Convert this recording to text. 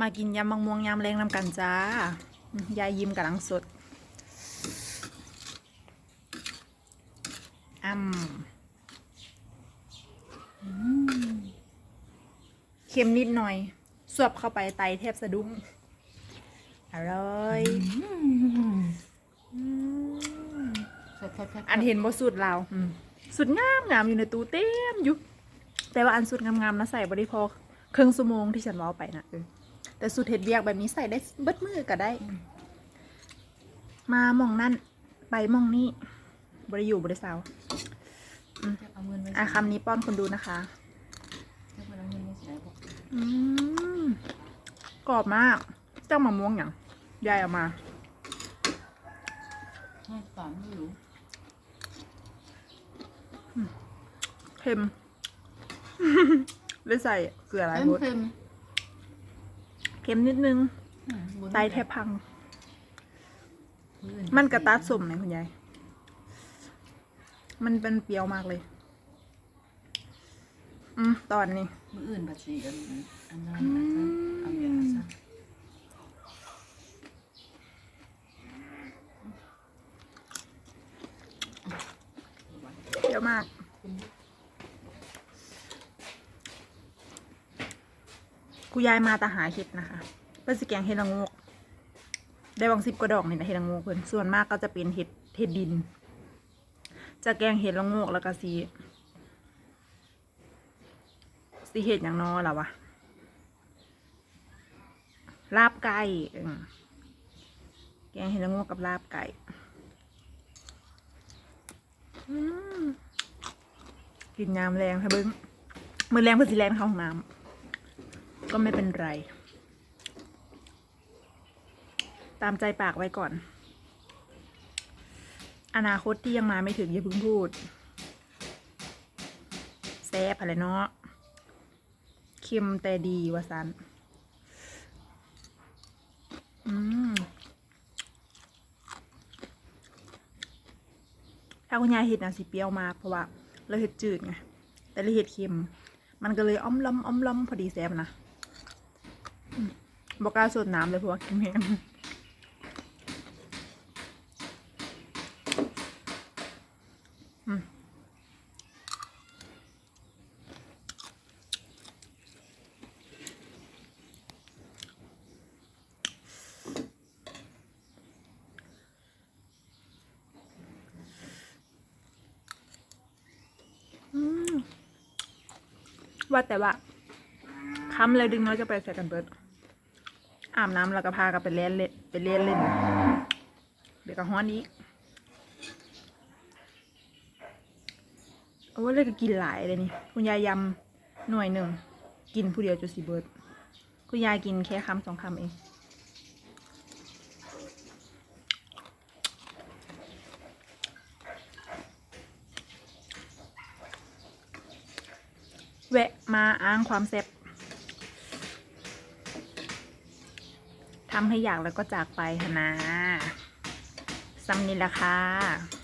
มากินยำมังม่วงยำแรงนำกันจ้าอืมยายยิ้มกับลังสดอ้ำอืมเค็มนิดหน่อย สวบเข้าไปไตแทบสะดุ้ง อร่อยอืมแซ่บแซ่บแซ่บอันเห็นบ่สุดเราอืมสุดงามงามอยู่ในตู้เต็มอยู่แต่ว่าอันสุดงามๆนะใส่บริพอครึ่งชั่วโมงที่ฉันเว่าไปนะเออ แต่สุดเห็ดเบียกแบบนี้ใส่ได้เบิดมือก็ได้ มาหมองนั่นไปหมองนี่บริอยู่บริสาวเอาเงินไว้อะคำนี้ป้อนคนดูนะคะเจ้าคนเอาเงินไว้สิได้บอกอืมกรอบมากเจ้ามะม่วงอย่างยายเอามาให้ตามไม่รู้เค็มเลยใส่เกลืออะไรเค็มพด เค็มนิดนึงไตแทบพัง มันกระตัดสมไหนคุณยาย มันเป็นเปรี้ยวมากเลย อืมตอนนี้มืออื่นบัดสีอันอันนั้นอันนั้นอาอย่างนั้นซะเปรี้ยวมาก คุณยายมาตาหาเห็ดนะคะเป็นสิแกงเห็ดละงกได้บางสิบกว่าดอกนี่นะเห็ดละงกเพิ่นส่วนมากก็จะเป็นเห็ดเห็ดดิน จะแกงเห็ดละงกแล้วก็สีสีเห็ดอย่างนอล่ะวะลาบไก่แกงเห็ดละงกกับลาบไก่กินยามแรงค่ะเบิ้งมือแรงเพื่อสิแรงเข้าห้องน้ำ ก็ไม่เป็นไร ตามใจปากไว้ก่อน อนาคตที่ยังมาไม่ถึงอย่าเพิ่งพูดแซ่บอะไรเนาะเค็มแต่ดีวะซันอืมถ้าคุณยายเห็ดนะสิเปรี้ยวมากเพราะว่าเราเห็ดจืดไงแต่เราเห็ดเค็ม มันก็เลยอ้อมล้อมอ้อมล้อมพอดีแซ่บนะ บอกกล้าสดน้ำเลยเพราะว่าเค็มแห้งว่าแต่ว่าค้ำเลยดึงแล้วจะไปใส่กันเบิด อาบน้ำแล้วก็พากันไปเล่นเล่นไปเล่นเล่นเดี๋ยวก็ฮ้อนนี้โอ้เลยก็กินหลายเลยนี่คุณยายยำหน่วยหนึ่งกินผู้เดียวจุสิเบิร์ดคุณยายกินแค่คำสองคำเองแวะมาอ้างความแซ่บ ทำให้อยากแล้วก็จากไปนะซ้ำนี่ละค่ะ